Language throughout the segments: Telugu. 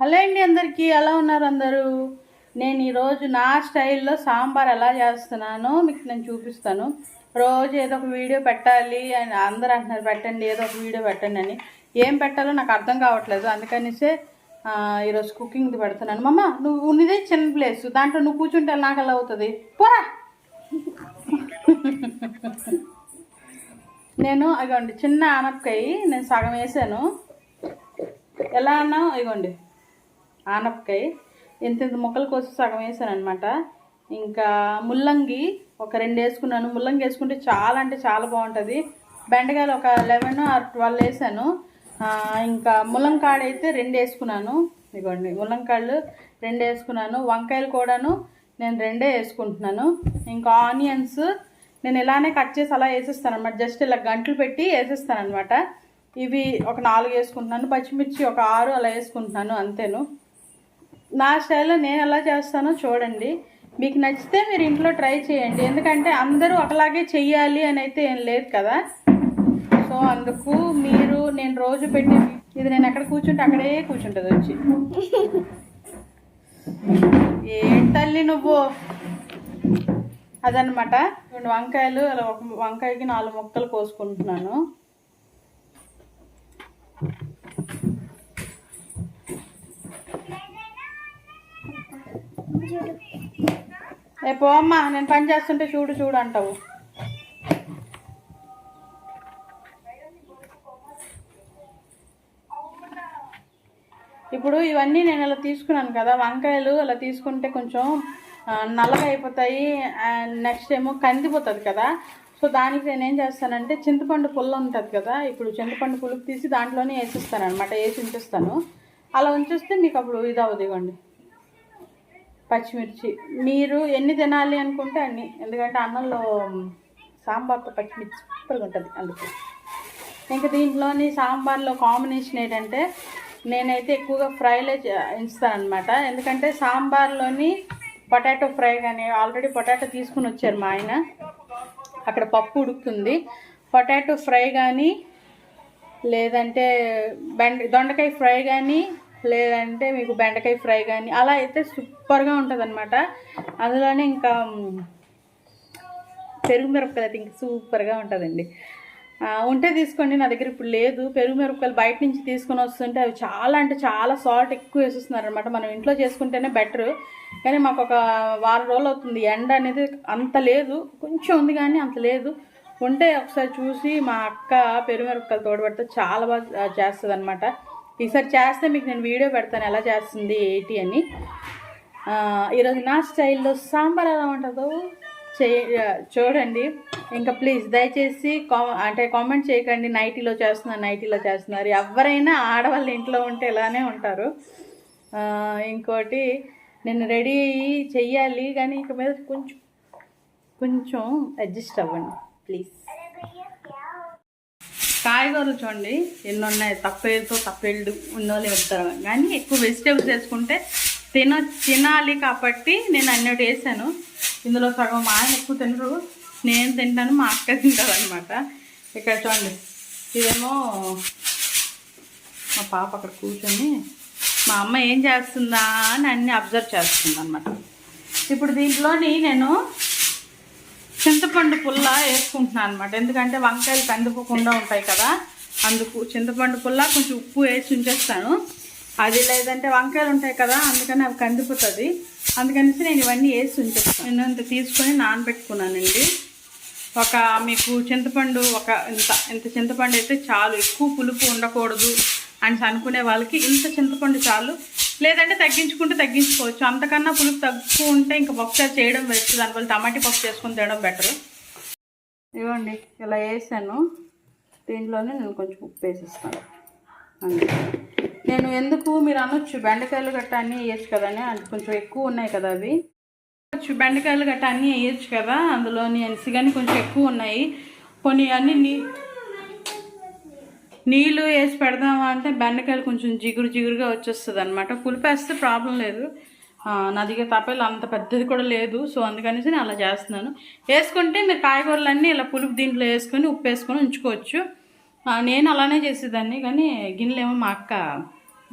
హలో అండి అందరికీ ఎలా ఉన్నారు అందరూ? నేను ఈరోజు నా స్టైల్లో సాంబార్ ఎలా చేస్తున్నానో మీకు నేను చూపిస్తాను. రోజు ఏదో ఒక వీడియో పెట్టాలి అని అందరూ అంటున్నారు పెట్టండి ఏదో ఒక వీడియో పెట్టండి అని. ఏం పెట్టాలో నాకు అర్థం కావట్లేదు అందుకనిసే ఈరోజు కుకింగ్ది పెడుతున్నాను. మమ్మ నువ్వు ఉన్నదే చిన్న ప్లేస్ దాంట్లో నువ్వు కూర్చుంటే నాకు ఎలా అవుతుంది? పోరా! నేను ఇగోండి చిన్న ఆనపకాయ నేను సగం వేసాను. ఎలా అన్నా ఇగోండి. ఆనపకాయ. ఇంత ఇంత ముక్కలు కోసి సగం వేసాను అనమాట ఇంకా ముల్లంగి ఒక రెండు వేసుకున్నాను. ముల్లంగి వేసుకుంటే చాలా అంటే చాలా బాగుంటుంది. బెండకాయలు ఒక లెవెన్ ఆర్ ట్వెల్వ్ వేసాను. ఇంకా ముల్లంకాడ అయితే రెండు వేసుకున్నాను. ఇగోండి ముల్లంకాళ్ళు రెండు వేసుకున్నాను. వంకాయలు కూడాను నేను రెండే వేసుకుంటున్నాను. ఇంకా ఆనియన్స్ నేను ఇలానే కట్ చేసి అలా వేసేస్తాను అనమాట జస్ట్ ఇలా గంటలు పెట్టి వేసేస్తాను అనమాట ఇవి ఒక నాలుగు వేసుకుంటున్నాను. పచ్చిమిర్చి ఒక ఆరు అలా వేసుకుంటున్నాను అంతేను. నా స్టైల్లో నేను ఎలా చేస్తానో చూడండి. మీకు నచ్చితే మీరు ఇంట్లో ట్రై చేయండి. ఎందుకంటే అందరూ ఒకలాగే చెయ్యాలి అని అయితే ఏం లేదు కదా. సో అందుకు మీరు నేను రోజు పెట్టి ఇది నేను ఎక్కడ కూర్చుంటే అక్కడే కూర్చుంటుంది వచ్చి. ఏం తల్లి నువ్వు? అదనమాట రెండు వంకాయలు అలా ఒక వంకాయకి నాలుగు ముక్కలు కోసుకుంటున్నాను. రేపు అమ్మా నేను పని చేస్తుంటే చూడు చూడు అంటావు. ఇప్పుడు ఇవన్నీ నేను ఇలా తీసుకున్నాను కదా వంకాయలు అలా తీసుకుంటే కొంచెం నల్లగా అయిపోతాయి అండ్ నెక్స్ట్ ఏమో కందిపోతుంది కదా. సో దానికి నేను ఏం చేస్తానంటే చింతపండు పుల్ల ఉంటుంది కదా ఇప్పుడు చింతపండు పులుపు తీసి దాంట్లోనే వేసిస్తాను అనమాట వేసి ఉంచేస్తాను. అలా ఉంచేస్తే మీకు అప్పుడు ఇది అవుతుంది ఇవ్వండి. పచ్చిమిర్చి. మీరు ఎన్ని తినాలి అనుకుంటే అన్ని. ఎందుకంటే అన్నంలో సాంబార్తో పచ్చిమిర్చి సూపర్గా ఉంటుంది అందుకు. ఇంకా దీంట్లోని సాంబార్లో కాంబినేషన్ ఏంటంటే నేనైతే ఎక్కువగా ఫ్రైలే ఎంచుతాను ఎందుకంటే సాంబార్లోని పొటాటో ఫ్రై కానీ ఆల్రెడీ పొటాటో తీసుకుని వచ్చారు మా ఆయన. అక్కడ పప్పు ఉడుకుతుంది. పొటాటో ఫ్రై కానీ లేదంటే బెండ దొండకాయ ఫ్రై కానీ లేదంటే మీకు బెండకాయ ఫ్రై కానీ అలా అయితే సూపర్గా ఉంటుంది అనమాట అందులోనే ఇంకా పెరుగు మిరపకాయలు అయితే ఇంకా సూపర్గా ఉంటుందండి. ఉంటే తీసుకోండి నా దగ్గర ఇప్పుడు లేదు. పెరుగు మిరపకాయలు బయట నుంచి తీసుకొని వస్తుంటే అవి చాలా అంటే చాలా సాల్ట్ ఎక్కువ వేసేస్తున్నారు అనమాట మనం ఇంట్లో చేసుకుంటేనే బెటర్. కానీ మాకు ఒక వారం రోజులు అవుతుంది. ఎండ అనేది అంత లేదు. కొంచెం ఉంది కానీ అంత లేదు. ఉంటే ఒకసారి చూసి మా అక్క పెరుగు మిరపకాయలు తోడబెడితే చాలా బాగా చేస్తుంది అనమాట ఈసారి చేస్తే మీకు నేను వీడియో పెడతాను ఎలా చేస్తుంది ఏంటి అని. ఈరోజు నా స్టైల్లో సాంబార్ ఎలా ఉంటుందో చూడండి. ఇంకా ప్లీజ్ దయచేసి కా అంటే కామెంట్ చేయకండి. నైటీలో చేస్తున్నారు నైటీలో చేస్తున్నారు. ఎవరైనా ఆడవాళ్ళు ఇంట్లో ఉంటే ఇలానే ఉంటారు. ఇంకోటి నేను రెడీ అయ్యి చెయ్యాలి కానీ ఇక మీద కొంచెం కొంచెం అడ్జస్ట్ అవ్వండి ప్లీజ్. కాయగూరలు చూడండి. ఎన్ని ఉన్నాయి తప్పేళ్ళతో తప్పేళ్ళు ఉన్నోళ్ళు చెప్తారు కానీ ఎక్కువ వెజిటేబుల్స్ వేసుకుంటే తిన తినాలి కాబట్టి నేను అన్నట్టు వేసాను. ఇందులో సగం మా ఆయన ఎక్కువ తినరు. నేను తింటాను మా అక్క తింటారు అనమాట ఇక్కడ చూడండి. ఇదేమో మా పాప అక్కడ కూర్చొని మా అమ్మ ఏం చేస్తుందా అని అన్నీ అబ్జర్వ్ చేస్తుంది అనమాట ఇప్పుడు దీంట్లోని నేను చింతపండు పుల్ల వేసుకుంటున్నాను అనమాట ఎందుకంటే వంకాయలు కందిపోకుండా ఉంటాయి కదా. అందుకు చింతపండు పుల్ల కొంచెం ఉప్పు వేసి ఉంచేస్తాను. అది లేదంటే వంకాయలు ఉంటాయి కదా అందుకని అవి కందిపోతుంది. అందుకనేసి నేను ఇవన్నీ వేసి ఉంచేస్తాను. నేను ఇంత తీసుకొని నానబెట్టుకున్నానండి. ఒక మీకు చింతపండు ఒక ఇంత ఇంత చింతపండు అయితే చాలు. ఎక్కువ పులుపు ఉండకూడదు అని అనుకునే వాళ్ళకి ఇంత చింతపండు చాలు. లేదంటే తగ్గించుకుంటే తగ్గించుకోవచ్చు. అంతకన్నా పులుపు తక్కువ ఉంటే ఇంకా పప్పుచారు చేయడం బెస్ట్. దానివల్ల టమాటీ పప్పు చేసుకొని తినడం బెటర్. ఇవ్వండి ఇలా వేసాను. దీంట్లోనే నేను కొంచెం ఉప్పు వేసేస్తాను. అంతే. నేను ఎందుకు మీరు అనొచ్చు బెండకాయలు గట్ట అన్నీ వేయచ్చు కదా అని. కొంచెం ఎక్కువ ఉన్నాయి కదా అవి. బెండకాయలు గట్ట అన్నీ వేయచ్చు కదా. అందులోని అనిసి కానీ కొంచెం ఎక్కువ ఉన్నాయి. కొన్ని అన్ని నీ నీళ్ళు వేసి పెడదామా అంటే బెండకాయలు కొంచెం జిగురు జిగురుగా వచ్చేస్తుంది అనమాట పులిపేస్తే ప్రాబ్లం లేదు. ఆ, నా దగ్గర తప్పేలు అంత పెద్దది కూడా లేదు. సో అందుకనేసి నేను అలా చేస్తున్నాను. వేసుకుంటే మీరు కాయగూరలన్నీ ఇలా పులుపు దీంట్లో వేసుకొని ఉప్పు వేసుకొని ఉంచుకోవచ్చు. నేను అలానే చేసేదాన్ని. కానీ గిన్నెలేమో మా అక్క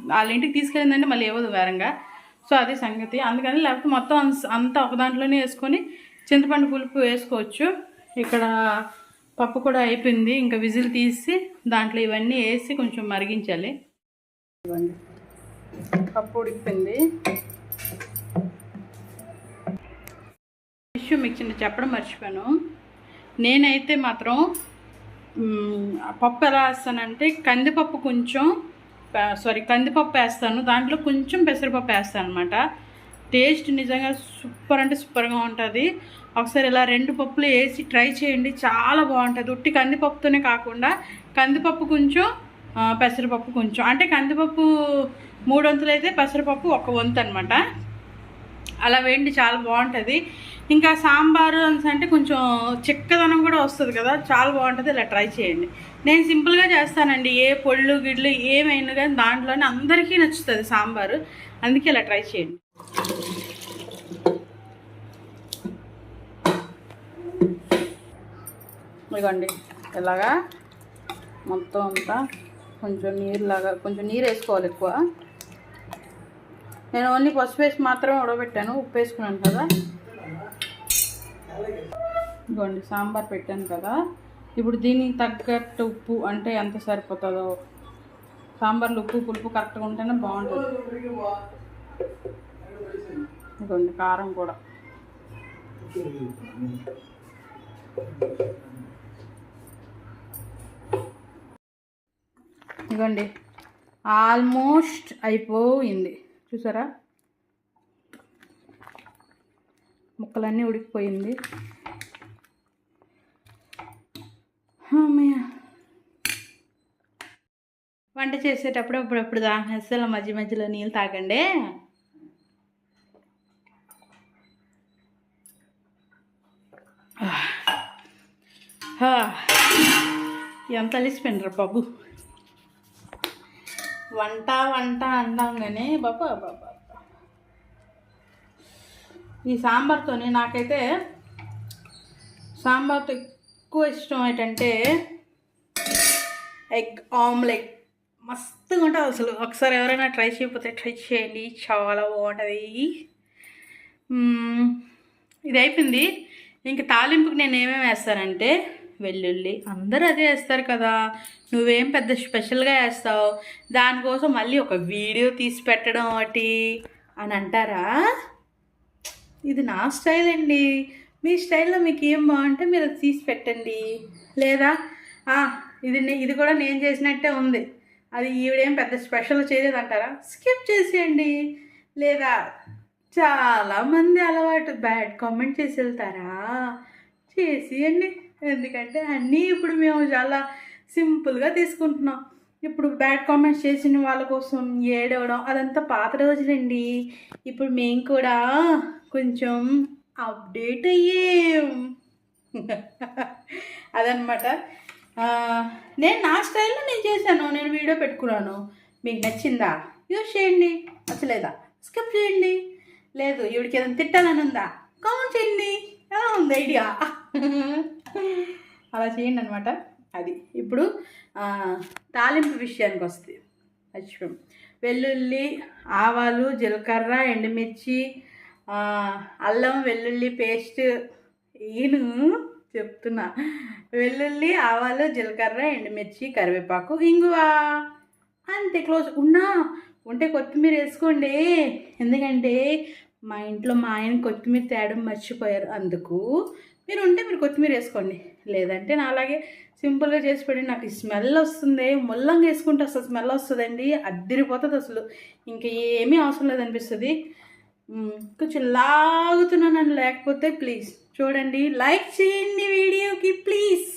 వాళ్ళ ఇంటికి తీసుకెళ్ళిందంటే మళ్ళీ ఏవదు వేరంగా. సో అది సంగతి. అందుకని లేకపోతే మొత్తం అంత- అంతా ఒక దాంట్లోనే వేసుకొని చింతపండు పులుపు వేసుకోవచ్చు. ఇక్కడ పప్పు కూడా అయిపోయింది. ఇంకా విజిల్ తీసి దాంట్లో ఇవన్నీ వేసి కొంచెం మరిగించాలి. ఇవ్వండి పప్పు ఉడికిపోయింది. ఇష్యూ మీకు చిన్న చెప్పడం మర్చిపోయాను. నేనైతే మాత్రం పప్పు ఎలా వేస్తానంటే కందిపప్పు కొంచెం సారీ కందిపప్పు వేస్తాను. దాంట్లో కొంచెం పెసరపప్పు వేస్తాను అనమాట టేస్ట్ నిజంగా సూపర్ అంటే సూపర్గా ఉంటుంది. ఒకసారి ఇలా రెండు పప్పులు వేసి ట్రై చేయండి. చాలా బాగుంటుంది. ఉట్టి కందిపప్పుతోనే కాకుండా కందిపప్పు కొంచెం పెసరపప్పు కొంచెం. అంటే కందిపప్పు మూడు వంతులు అయితే పెసరపప్పు ఒక వంతు అనమాట అలా వేయండి చాలా బాగుంటుంది. ఇంకా సాంబారు అంటే కొంచెం చిక్కదనం కూడా వస్తుంది కదా చాలా బాగుంటుంది. ఇలా ట్రై చేయండి. నేను సింపుల్గా చేస్తానండి. ఏ పొళ్ళు గిడ్లు ఏమైనా కానీ దాంట్లోనే అందరికీ నచ్చుతుంది సాంబారు. అందుకే ఇలా ట్రై చేయండి. ఇదిగోండి ఇలాగా మొత్తం అంతా కొంచెం నీరులాగా కొంచెం నీరు వేసుకోవాలి ఎక్కువ. నేను ఓన్లీ పసుపు వేసి మాత్రమే ఉడబెట్టాను ఉప్పు వేసుకున్నాను కదా. ఇదిగోండి సాంబార్ పెట్టాను కదా. ఇప్పుడు దీనికి తగ్గట్టు ఉప్పు అంటే ఎంత సరిపోతుందో. సాంబార్లు ఉప్పు పులుపు కరెక్ట్గా ఉంటేనే బాగుంటుంది. ఇదిగోండి కారం కూడా. ఇదిగోండి. ఆల్మోస్ట్ అయిపోయింది. చూసారా? ముక్కలన్నీ ఉడికిపోయింది. వంట చేసేటప్పుడు అప్పుడప్పుడు దాహేస్తే మధ్య మధ్యలో నీళ్ళు తాగండి. ఎంత అలిసిపోయినరా బాబు. వంట వంట అంటాం కానీ బాబా బాబా ఈ సాంబార్తోనే నాకైతే సాంబార్తో ఎక్కువ ఇష్టం ఏంటంటే ఎగ్ ఆమ్లెట్. మస్తుగా ఉంటుంది అసలు. ఒకసారి ఎవరైనా ట్రై చేయకపోతే ట్రై చేయండి. చాలా బాగుంటుంది. ఇది అయిపోయింది ఇంక తాలింపుకి నేను ఏమేమి వేస్తానంటే వెల్లుల్లి అందరూ అదే వేస్తారు కదా. నువ్వేం పెద్ద స్పెషల్గా వేస్తావు దానికోసం మళ్ళీ ఒక వీడియో తీసి పెట్టడం ఒకటి అని అంటారా? ఇది నా స్టైల్ అండి. మీ స్టైల్లో మీకు ఏం బాగుంటే మీరు అది తీసి పెట్టండి. లేదా? ఇది ఇది కూడా నేను చేసినట్టే ఉంది. అది ఈవిడేం పెద్ద స్పెషల్ చేయలేదంటారా స్కిప్ చేసేయండి. లేదా? చాలామంది అలవాటు. బ్యాడ్ కామెంట్ చేసి వెళ్తారా? చేసేయండి. ఎందుకంటే అన్నీ ఇప్పుడు మేము చాలా సింపుల్గా తీసుకుంటున్నాం. ఇప్పుడు బ్యాడ్ కామెంట్స్ చేసిన వాళ్ళ కోసం ఏడవడం అదంతా పాత రోజులండి. ఇప్పుడు మేము కూడా కొంచెం అప్డేట్ అయ్యాం. అదనమాట నేను నా స్టైల్లో నేను చేశాను. నేను వీడియో పెట్టుకున్నాను. మీకు నచ్చిందా? యూజ్ చేయండి. నచ్చలేదా? స్కిప్ చేయండి. లేదు ఈవిడికి ఏదైనా తిట్టాలని ఉందా కామెంట్ చేయండి. ఎలా ఉంది ఐడియా? అలా చేయండి అనమాట అది ఇప్పుడు తాలింపు విషయానికి వస్తుంది అశ్వం వెల్లుల్లి ఆవాలు జీలకర్ర ఎండుమిర్చి అల్లం వెల్లుల్లి పేస్ట్ ఈను చెప్తున్నా. వెల్లుల్లి ఆవాలు జీలకర్ర ఎండుమిర్చి కరివేపాకు ఇంగువ అంతే క్లోజ్. ఉన్నా ఉంటే కొత్తిమీర వేసుకోండి. ఎందుకంటే మా ఇంట్లో మా ఆయన కొత్తిమీర తేడం మర్చిపోయారు. అందుకు మీరు ఉంటే మీరు కొత్తిమీర వేసుకోండి. లేదంటే నా అలాగే సింపుల్గా చేసి పెట్టి నాకు స్మెల్ వస్తుంది ముల్లంగా వేసుకుంటే అసలు స్మెల్ వస్తుందండి అద్దరిపోతుంది అసలు. ఇంకా ఏమీ అవసరం లేదనిపిస్తుంది కొంచెం లాగుతున్నాను లేకపోతే ప్లీజ్ చూడండి లైక్ చేయండి వీడియోకి ప్లీజ్.